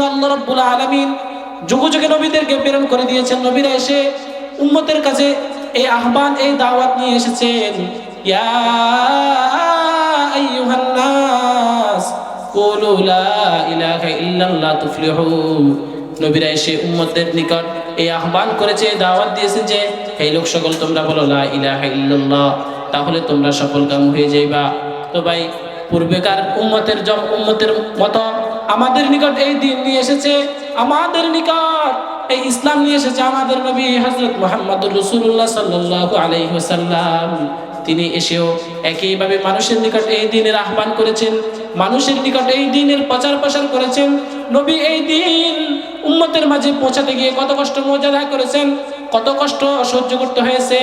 জন্য আল্লাহ রব্বুল আলমিন যুগ যুগে নবীদেরকে প্রেরণ করে দিয়েছেন। নবীরা এসে উম্মতের কাছে এই আহ্বান, এই দাওয়াত নিয়ে এসেছেন। নবীরা এসে উম্মতের নিকট এই আহ্বান করেছে দাওয়াত দিয়েছে যে, হে লোক সকল, তোমরা বলো লা ইলাহা ইল্লাল্লাহ, তাহলে তোমরা সফল কাম হয়ে যাইবা। তো ভাই পূর্বেকার উম্মতের জব উম্মতের মতো আমাদের নিকট এই দিন নিয়ে এসেছে, আমাদের নিকট এই ইসলাম নিয়ে এসেছে আমাদের নবী হজরত মোহাম্মদুর রসুল্লাহ সাল্লাল্লাহু আলাইহি ওয়াসাল্লাম। তিনি এসেও একইভাবে মানুষের নিকট এই দিনের আহ্বান করেছেন, মানুষের নিকট এই দিনের প্রচার প্রসার করেছেন। নবী এই দিন উম্মতের মাঝে পৌঁছাতে গিয়ে কত কষ্ট মর্যাদা করেছেন, কত কষ্ট সহ্য করতে হয়েছে,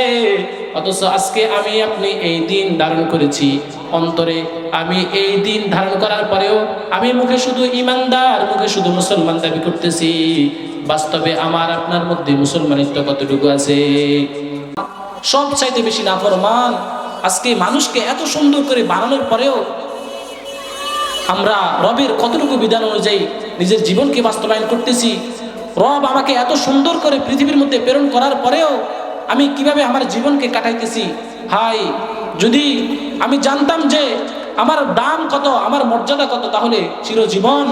অথচ আজকে আমি আপনি এই দিন ধারণ করেছি। অন্তরে আমি এই দিন ধারণ করার পরেও আমি মুখে শুধু ইমানদার, মুখে শুধু মুসলমান দাবি করতেছি। বাস্তবে আমার, আপনার মধ্যে মুসলমানিত্ব কতটুকু আছে? সব চাইতে বেশি নাফরমান আজকে মানুষকে এত সুন্দর করে বানানোর পরেও আমরা রবের কতটুকু বিধান অনুযায়ী নিজের জীবনকে বাস্তবায়ন করতেছি, রব আমাকে এত সুন্দর করে পৃথিবীর মধ্যে প্রেরণ করার পরেও আমি কীভাবে আমার জীবনকে কাটাইতেছি? হাই যদি আমি জানতাম যে আমার দাম কত, আমার মর্যাদা কত, তাহলে চিরজীবন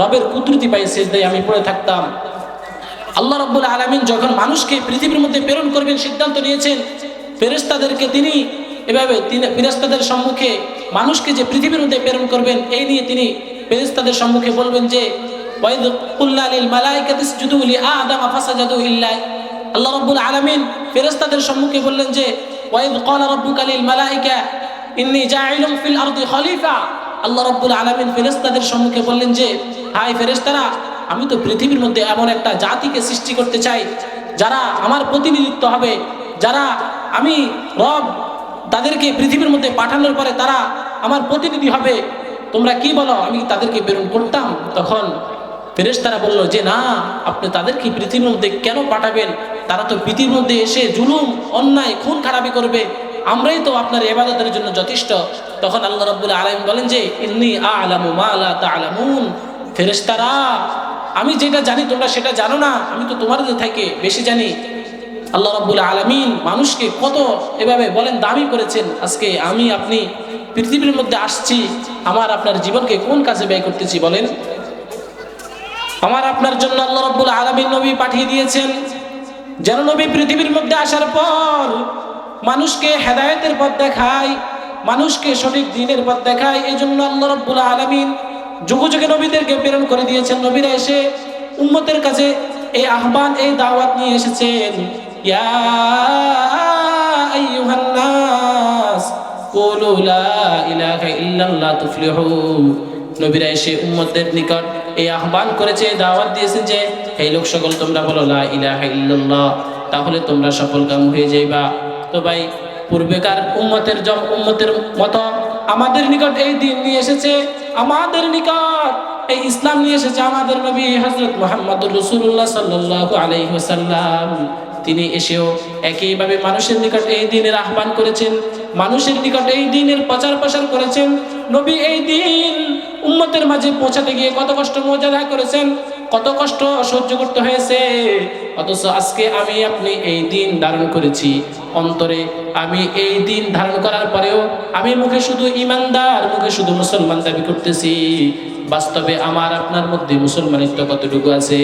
রবের কুদরতি পাই শেষদায় আমি পড়ে থাকতাম। আল্লাহ রব্বুল আলমিন যখন মানুষকে পৃথিবীর মধ্যে প্রেরণ করবেন, সিদ্ধান্ত নিয়েছেন ফেরেস্তাদেরকে তিনি এভাবে তিনি ফেরেস্তাদের সম্মুখে মানুষকে যে পৃথিবীর মধ্যে প্রেরণ করবেন, এই নিয়ে তিনি ফেরেস্তাদের সম্মুখে বলবেন যে আল্লাহ রাব্বুল আলামিন ফেরেস্তাদের সম্মুখে বললেন যে ওয়াইদ ক্বালা রাব্বুকা লিল মালাইকা ইন্নী জাইলুম ফিল আরদি খলিফা আল্লাহ রাব্বুল আলামিন ফেরেশতাদের সম্মুখে বললেন যে, হাই ফেরেশতারা, আমি তো পৃথিবীর মধ্যে এমন একটা জাতিকে সৃষ্টি করতে চাই, যারা আমার প্রতিনিধিত্ব হবে, যারা আমি রব তাদেরকে পৃথিবীর মধ্যে পাঠানোর পরে তারা আমার প্রতিনিধি হবে। তোমরা কি বলো, আমি তাদেরকে প্রেরণ করতাম? তখন ফেরেশতারা বলল যে, না, আপনি তাদেরকে পৃথিবীর মধ্যে কেন পাঠাবেন? তারা তো পৃথিবীর মধ্যে এসে জুলুম, অন্যায়, খুন খারাপি করবে। আমরাই তো আপনার এবাদতের জন্য যথেষ্ট। তখন আল্লাহ রাব্বুল আলামিন বলেন যে, ইন্নি আলামু মা লা তা'লামুন। ফেরেশতারা, আমি যেটা জানি তোমরা সেটা জানো না, আমি তো তোমাদের থেকে বেশি জানি। আল্লাহ রাব্বুল আলামিন মানুষকে কত এভাবে বলেন দামি করেছেন, আজকে আমি, আপনি পৃথিবীর মধ্যে আসছি, আমার আপনার জীবনকে কোন কাজে ব্যয় করতেছি বলেন? আমার আপনার জন্য আল্লাহ রাব্বুল আলামিন নবী পাঠিয়ে দিয়েছেন। যেন নবী পৃথিবীর মধ্যে আসার পর মানুষকে হেদায়েতের পথ দেখায়, মানুষকে সঠিক দিনের পথ দেখায় এই জন্য আল্লাহ রাব্বুল আলামিন যুগ যুগে নবীদেরকে প্রেরণ করে দিয়েছেন। নবীরা এসে উম্মতের কাছে এই আহ্বান, এই দাওয়াত নিয়ে এসেছেন। নবীরা এসে উম্মতের নিকট এই আহ্বান করেছে, দাওয়াত দিয়েছে যে, হে লোক সকল, তোমরা বলো, লা তাহলে তোমরা সফল কাম হয়ে যাইবা। তো ভাই, পূর্বেকার উম্মতের জম উম্মতের মতো আমাদের নিকট এই দিন নিয়ে এসেছে, আমাদের নিকট এই ইসলাম নিয়ে এসেছে আমাদের নবী হজরত মোহাম্মদুর রসুল্লাহ সাল্লাল্লাহু আলাইহি ওয়াসাল্লাম। তিনি এসেও একইভাবে মানুষের নিকট এই দিনের আহ্বান করেছেন মানুষের নিকট এই দিনের প্রচার প্রসার করেছেন। নবী এই দিন উম্মতের মাঝে পৌঁছাতে গিয়ে কত কষ্ট মর্যাদা করেছেন, কত কষ্ট সহ্য করতে হয়েছে। অথচ আজকে আমি আপনি এই দিন ধারণ করেছি। অন্তরে আমি এই দিন ধারণ করার পরেও আমি মুখে শুধু ইমানদার, মুখে শুধু মুসলমান দাবি করতেছি। বাস্তবে আমার আপনার মধ্যে মুসলমানিত্ব কতটুকু আছে?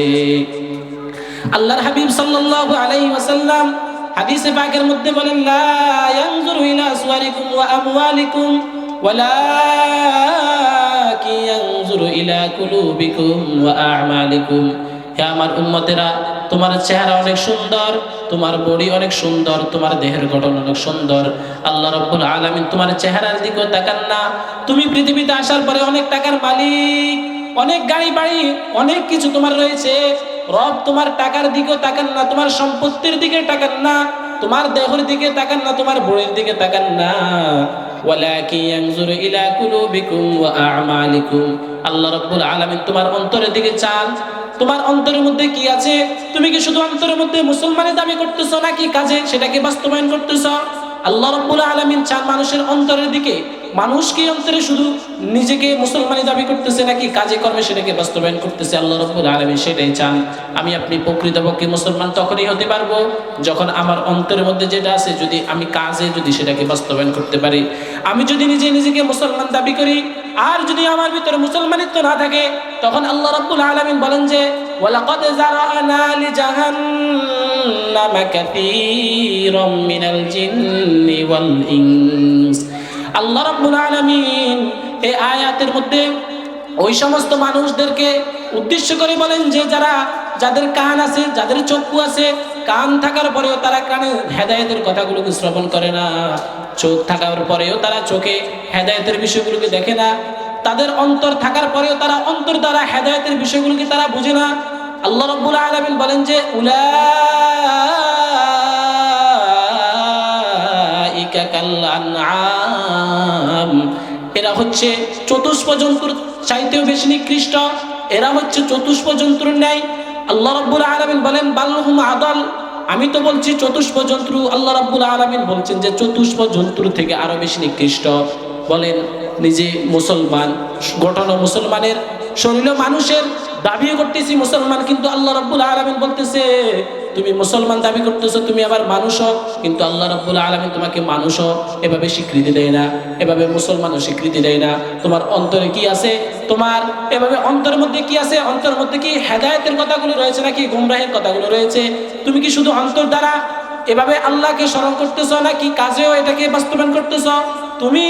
আল্লাহর হাবিব সাল্লাল্লাহু আলাইহি ওয়াসাল্লাম হাদিসে পাকের মধ্যে বলেন, লা ইয়ানজুরু ইলা সুওয়ারিকুম ওয়া আমওয়ালিকুম ওয়ালাকি ইয়ানজুরু ইলা কুলুবিকুম ওয়া আ'মালিকুম। হে আমার উম্মতেরা, তোমার চেহারা অনেক সুন্দর, তোমার বডি অনেক সুন্দর, তোমার দেহের গঠন অনেক সুন্দর। আল্লাহ রব্বুল আলামিন তোমার চেহারার দিকেও তাকান না। তুমি পৃথিবীতে আসার পরে অনেক টাকার মালিক, অনেক গাড়ি বাড়ি, অনেক কিছু তোমার রয়েছে। রব তোমার টাকার দিকেও তাকান না, তোমার সম্পত্তির দিকে তাকান না, তোমার দেহের দিকে তাকান না, তোমার বড়ির দিকে তাকান না। আল্লাহ রাব্বুল আলামিন তোমার অন্তরের দিকে চান। তোমার অন্তরের মধ্যে কি আছে? তুমি কি শুধু অন্তরের মধ্যে মুসলমানের দাবি করতেছো নাকি কাজে সেটাকে বাস্তবায়ন করতেছো? আল্লাহ রাব্বুল আলামিন চান মানুষের অন্তরের দিকে মানুষকে অন্তরে শুধু নিজেকে মুসলমানি দাবি করতেছে নাকি কাজে কর্মে সেটাকে বাস্তবায়ন করতেছে? আল্লাহ রব্বুল আলমী সেটাই চান। আমি আপনি প্রকৃতপক্ষে মুসলমান তখনই হতে পারব যখন আমার অন্তরের মধ্যে যেটা আছে, যদি আমি কাজে যদি সেটাকে বাস্তবায়ন করতে পারি। আমি যদি নিজে নিজেকে মুসলমান দাবি করি, আর যদি আমার ভিতরে মুসলমানিত্ব না থাকে, তখন আল্লাহ রব্বুল আলমিন বলেন যে, ওয়ালাকাদ জারানা লিজাহান্নামা কাসীরাম মিনাল জিন্নি ওয়াল ইনস। আল্লাহ রাব্বুল আলামিন এই আয়াতের মধ্যে ওই সমস্ত মানুষদেরকে উদ্দেশ্য করে বলেন যে যারা, যাদের কান আছে, যাদের চক্ষু আছে, কান থাকার পরেও তারা কানে হেদায়েতের কথাগুলোকে শ্রবণ করে না। চোখ থাকার পরেও তারা চোখে হেদায়েতের বিষয়গুলোকে দেখে না। তাদের অন্তর থাকার পরেও তারা অন্তর দ্বারা হেদায়েতের বিষয়গুলোকে তারা বুঝে না। আল্লাহ রব্বুল আলামিন বলেন যে উলা এরা হচ্ছে চতুষ্প জন্তুর চাইতেও বেশি নিকৃষ্ট, এরা হচ্ছে চতুষ্প জন্তুর ন্যায়। আল্লাহ রাব্বুল আলমিন বলেন বাল্লহুম আদল। আমি তো বলছি চতুষ্প জন্তু, আল্লাহ রাব্বুল আলামিন বলছেন যে চতুষ্প জন্তুর থেকে আরও বেশি নিকৃষ্ট। বলেন, নিজে মুসলমান গঠন মুসলমানের শরীর মানুষের দাবিও করতেছি মুসলমান, কিন্তু আল্লাহ রাব্বুল আলামিন বলতেছে তুমি মুসলমান দাবি করতেছো, তুমি আবার মানুষও কিন্তু আল্লাহ রাব্বুল আলামিন তোমাকে মানুষও এভাবে স্বীকৃতি দেয় না। এভাবে মুসলমানও স্বীকৃতি দেয় না। তোমার অন্তরে কি আছে? তোমার এভাবে অন্তরের মধ্যে কি আছে? অন্তরের মধ্যে কি হেদায়েতের কথাগুলো রয়েছে নাকি গুমরাহের কথাগুলো রয়েছে? তুমি কি শুধু অন্তর দ্বারা এভাবে আল্লাহকে স্মরণ করতেছ নাকি কাজেও এটাকে বাস্তবায়ন করতেছ? তুমি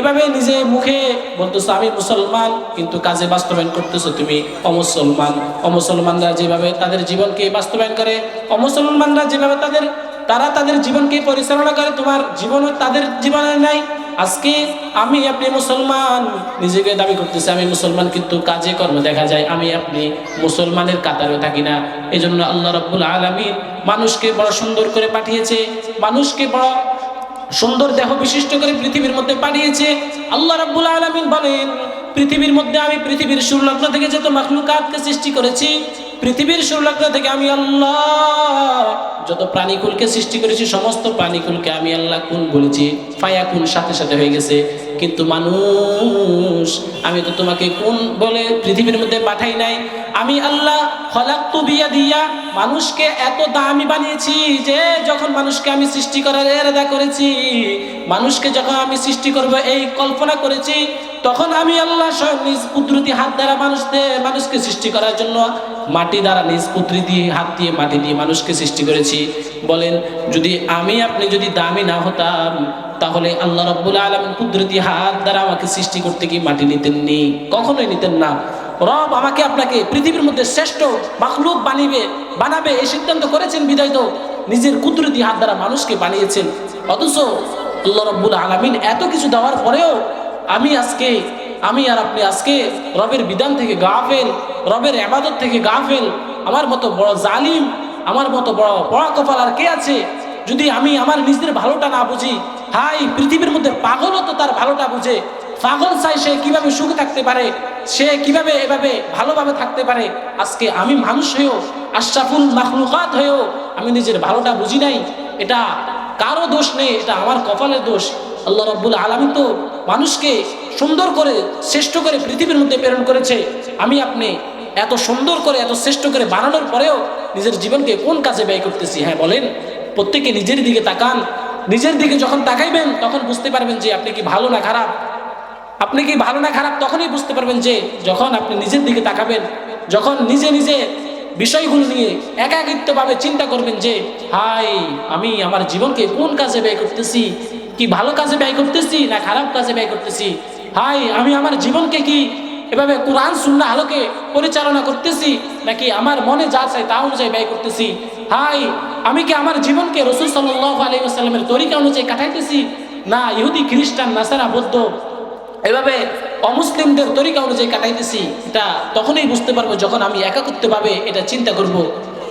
এভাবে নিজে মুখে বলতেছো, আমি মুসলমান, কিন্তু কাজে বাস্তবায়ন করতেছো তুমি অমুসলমান। অমুসলমানরা যেভাবে তাদের জীবনকে বাস্তবায়ন করে, অমুসলমানরা যেভাবে তাদের, তারা তাদের জীবনকে পরিচালনা করে, তোমার জীবনও তাদের জীবনে নাই। আজকে আমি আপনি মুসলমান, নিজেকে দাবি করতেছি, আমি মুসলমান, কিন্তু কাজে কর্ম দেখা যায় আমি আপনি মুসলমানের কাতারে থাকি না। এই জন্য আল্লাহ রব্বুল আলমী মানুষকে বড় সুন্দর করে পাঠিয়েছে, মানুষকে বড় সুন্দর দেহ বিশিষ্ট করে পৃথিবীর মধ্যে পাঠিয়েছে। আল্লাহ রাব্বুল আলামিন বলেন, পৃথিবীর মধ্যে আমি পৃথিবীর সুরলগ্ন থেকে যত মাখলুকাতকে সৃষ্টি করেছি, পৃথিবীর সুরলগ্ন থেকে আমি আল্লাহ যত প্রাণীকুলকে সৃষ্টি করেছি, সমস্ত প্রাণীকুলকে আমি আল্লাহ কুন বলেছি। ফায়া কুন সাথে সাথে হয়ে গেছে। কিন্তু মানুষ, আমি তো তোমাকে কোন বলে পৃথিবীর মধ্যে পাঠাই নাই। আমি আল্লাহ হলাক্তু বিয়া দিয়া মানুষকে এত দামি বানিয়েছি যে যখন মানুষকে আমি সৃষ্টি করার এরাদা করেছি, মানুষকে যখন আমি সৃষ্টি করব এই কল্পনা করেছি, তখন আমি আল্লাহ স্বয়ং নিজ কুদরতি হাত দ্বারা মানুষদের, মানুষকে সৃষ্টি করার জন্য মাটি দ্বারা নিজ কুদরতি হাত দিয়ে মাটি দিয়ে মানুষকে সৃষ্টি করেছি। বলেন, যদি আমি, আপনি যদি দামি না হতাম, তাহলে আল্লাহ রব্বুল আলমিন কুদরতি হাত দ্বারা আমাকে সৃষ্টি করতে কি মাটি নিতেননি? কখনোই নিতেন না। রব আমাকে আপনাকে পৃথিবীর মধ্যে শ্রেষ্ঠ মাখলুক বানিবে, বানাবে, এই সিদ্ধান্ত করেছেন বিদায় তো নিজের কুদরতি হাত দ্বারা মানুষকে বানিয়েছেন। অথচ আল্লাহ রব্বুল আলমিন এত কিছু দেওয়ার পরেও আমি আজকে, আমি আর আপনি আজকে রবের বিধান থেকে গাফেল, রবের আবাদত থেকে গাফেল, আমার মতো বড় জালিম, আমার মতো বড় বড় কপাল আর কে আছে? যদি আমি আমার নিজের ভালোটা না বুঝি, হাই, পৃথিবীর মধ্যে পাগলও তো তার ভালোটা বুঝে পাগল চাই সে কীভাবে সুখে থাকতে পারে? সে কীভাবে এভাবে ভালোভাবে থাকতে পারে? আজকে আমি মানুষ হয়েও, আশরাফুল মাখলুকাত হয়েও আমি নিজের ভালোটা বুঝি নাই। এটা কারও দোষ নেই, এটা আমার কপালের দোষ। আল্লাহ রব্বুল আলমী তো মানুষকে সুন্দর করে, শ্রেষ্ঠ করে পৃথিবীর মধ্যে প্রেরণ করেছে। আমি আপনি এত সুন্দর করে, এত শ্রেষ্ঠ করে বানানোর পরেও নিজের জীবনকে কোন কাজে ব্যয় করতেছি? হ্যাঁ বলেন। প্রত্যেকে নিজের দিকে তাকান। নিজের দিকে যখন তাকাইবেন, তখন বুঝতে পারবেন যে আপনি কি ভালো না খারাপ। আপনি কি ভালো না খারাপ তখনই বুঝতে পারবেন যে যখন আপনি নিজের দিকে তাকাবেন, যখন নিজে নিজে বিষয়গুলো নিয়ে একাকিত্বভাবে চিন্তা করবেন যে, হাই, আমি আমার জীবনকে কোন কাজে ব্যয় করতেছি? কি ভালো কাজে ব্যয় করতেছি না খারাপ কাজে ব্যয় করতেছি? হাই, আমি আমার জীবনকে কি এভাবে কোরআন সুন্না আলোকে পরিচালনা করতেছি নাকি আমার মনে যা চাই তা অনুযায়ী ব্যয় করতেছি? হাই, আমি কি আমার জীবনকে রসুল সাল্লাহ আলী আসাল্লামের তরিকা অনুযায়ী কাটাইতেছি? না, ইহুদি, খ্রিস্টান, নাসারা, বৌদ্ধ এভাবে অমুসলিমদের তরিকা অনুযায়ী কাটাইতেছি, এটা তখনই বুঝতে পারব যখন আমি একা করতে একাকত্বভাবে এটা চিন্তা করব।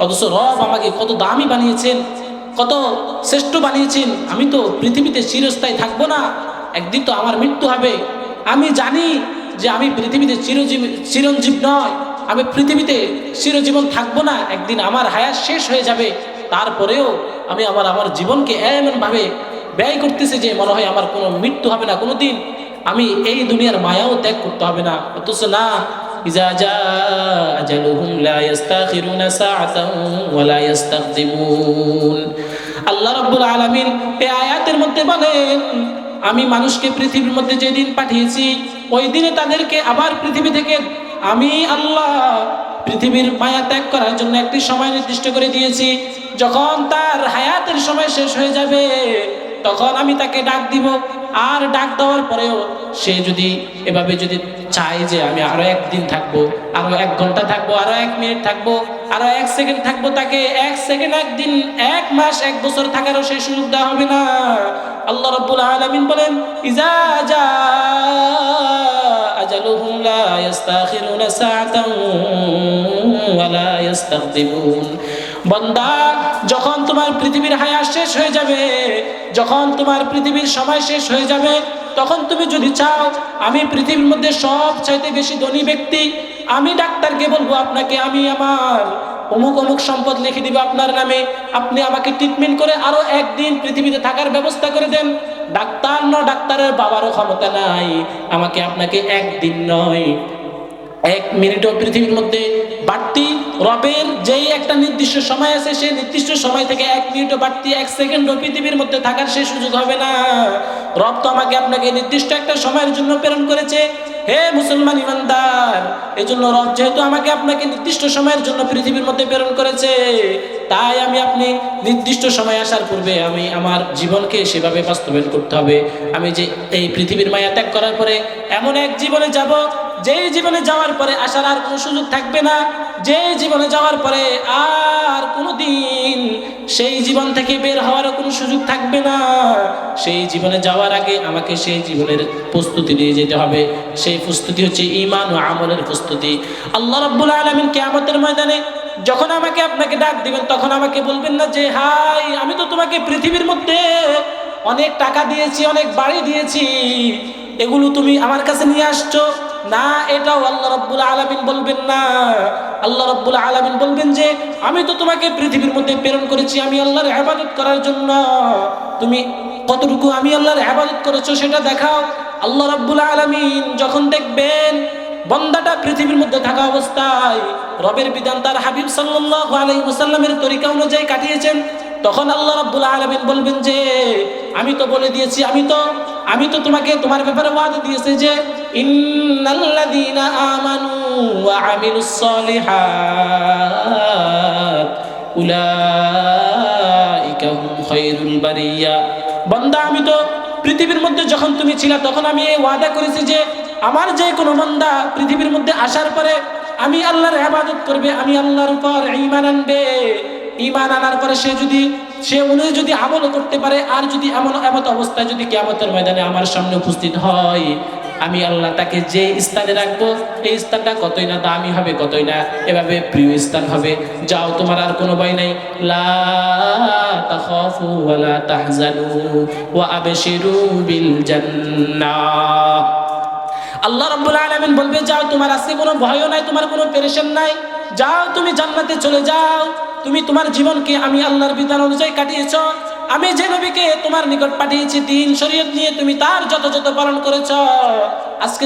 অথচ রব আমাকে কত দামি বানিয়েছেন, কত শ্রেষ্ঠ বানিয়েছেন। আমি তো পৃথিবীতে চিরস্থায়ী থাকব না, একদিন তো আমার মৃত্যু হবে। আমি জানি যে আমি পৃথিবীতে চিরজীব, চিরঞ্জীব নয়, আমি পৃথিবীতে চিরজীবন থাকব না, একদিন আমার হায়াত শেষ হয়ে যাবে। তারপরেও আমি আমার আমার জীবনকে এমনভাবে ব্যয় করতেছি যে মনে হয় আমার কোনো মৃত্যু হবে না কোনো দিন আমি এই দুনিয়ার মায়াও ত্যাগ করতে হবে না। অথচ না আয়াতের মধ্যে আমি মানুষকে পৃথিবীর মধ্যে যেদিন পাঠিয়েছি, ওই দিনে তাদেরকে আবার পৃথিবী থেকে আমি আল্লাহ পৃথিবীর মায়া ত্যাগ করার জন্য একটি সময় নির্দিষ্ট করে দিয়েছি। যখন তার হায়াতের সময় শেষ হয়ে যাবে, তখন আমি তাকে ডাক দিব। আর ডাক দেওয়ার পরেও সে যদি এভাবে যদি চায় যে আমি আরও একদিন থাকব, আরও এক ঘণ্টা থাকব, আরও এক মিনিট থাকব, আরও এক সেকেন্ড থাকব, তাকে এক সেকেন্ড, একদিন, এক মাস, এক বছর থাকারও সেই সুযোগ দেওয়া হবে না। আল্লাহ রব্বুল আলামিন বলেন, ইজা জা আজালুহুম লা বান্দা, যখন তোমার পৃথিবীর হায়াত শেষ হয়ে যাবে, যখন তোমার পৃথিবীর সময় শেষ হয়ে যাবে, তখন তুমি যদি চাও, আমি পৃথিবীর মধ্যে সব চাইতে বেশি ধনী ব্যক্তি, আমি ডাক্তারকে বলব আপনাকে, আমি আমার অমুক অমুক সম্পদ লিখে দিব আপনার নামে, আপনি আমাকে ট্রিটমেন্ট করে আরও একদিন পৃথিবীতে থাকার ব্যবস্থা করে দেন। ডাক্তার ন ডাক্তারের বাবারও ক্ষমতা নাই, আমাকে আপনাকে একদিন নয়, এক মিনিটও পৃথিবীর মধ্যে বাড়তি রবের যেই একটা নির্দিষ্ট সময় আছে, সেই নির্দিষ্ট সময় থেকে এক মিনিটও বাড়তি এক সেকেন্ডও পৃথিবীর মধ্যে থাকার সেই সুযোগ হবে না। রব তো আমাকে আপনাকে নির্দিষ্ট একটা সময়ের জন্য প্রেরণ করেছে। হে মুসলমান ইমানদার এই জন্য রব যেহেতু আমাকে আপনাকে নির্দিষ্ট সময়ের জন্য পৃথিবীর মধ্যে প্রেরণ করেছে, তাই আমি আপনি নির্দিষ্ট সময় আসার পূর্বে আমি আমার জীবনকে সেভাবে বাস্তবায়ন করতে হবে। আমি যে এই পৃথিবীর মায়া ত্যাগ করার পরে এমন এক জীবনে যাব যেই জীবনে যাওয়ার পরে আসার আর কোনো সুযোগ থাকবে না যে জীবনে যাওয়ার পরে আর কোনো দিন সেই জীবন থেকে বের হওয়ারও কোনো সুযোগ থাকবে না। সেই জীবনে যাওয়ার আগে আমাকে সেই জীবনের প্রস্তুতি নিয়ে যেতে হবে। সেই প্রস্তুতি হচ্ছে ইমান ও আমলের প্রস্তুতি। আল্লাহ রব্বুল আলমিন কেয়ামতের ময়দানে যখন আমাকে আপনাকে ডাক দিবেন, তখন আমাকে বলবেন না যে, হাই, আমি তো তোমাকে পৃথিবীর মধ্যে অনেক টাকা দিয়েছি, অনেক বাড়ি দিয়েছি, এগুলো তুমি আমার কাছে নিয়ে আসছো। না, এটাও আল্লাহ রব্বুল আলামিন বলবেন না। আল্লাহ রব্বুল আলামিন বলবেন যে, আমি তো তোমাকে পৃথিবীর মধ্যে প্রেরণ করেছি, আমি আল্লাহর ইবাদত করার জন্য। তুমি কতটুকু আমি আল্লাহর ইবাদত করেছ সেটা দেখাও। আল্লাহ রব্বুল আলামিন যখন দেখবেন বন্দাটা পৃথিবীর মধ্যে থাকা অবস্থায় রবের বিধান তার হাবিব ওয়াসাল্লামের তরিকা অনুযায়ী কাটিয়েছেন, তখন আল্লাহ রাব্বুল আলামিন বলবেন যে, আমি তো বলে দিয়েছি, আমি তো আমি তো তোমাকে, তোমার ব্যাপারে ওয়াদা দিয়েছি যে ইন্নাল্লাযীনা আমানু ওয়া আমিলুস সলিহাত উলাইকা হুম খায়রুল আমি তো পৃথিবীর মধ্যে যখন তুমি ছিলা, তখন আমি এই ওয়াদা করেছি যে আমার যে কোনো বান্দা পৃথিবীর মধ্যে আসার পরে আমি আল্লাহর ইবাদত করবে, আমি আল্লাহর উপর ঈমান আনবে। ঈমান আনার পরে সে যদি, সে অনুযায়ী যদি আমল করতে পারে, আর যদি এমন এমত অবস্থায় যদি কিয়ামতের ময়দানে আমার সামনে উপস্থিত হয় আমি আল্লাহ তাকে যে স্থানে রাখব, এই স্থানটা কতই না দামি হবে, কতই না এভাবে প্রিয় স্থান হবে। যাও, তোমার আর কোনো ভয় নাই। লা তাখাফু ওয়া লা তাহজানু ওয়া আবশিরু বিল জান্নাহ আল্লাহ রাব্বুল আলামিন বলবে, যাও, তোমার আজকে কোনো ভয়ও নাই, তোমার কোনো পেরেশান নাই। যাও, তুমি জান্নাতে চলে যাও। তুমি তোমার জীবনকে আমি আল্লাহর বিধান অনুযায়ী কাটিয়েছো। আমি যে নবীকে তোমার নিকট পাঠিয়েছি, দিন শরীয়ত নিয়ে তুমি তার যত যত পালন করেছ। আজকে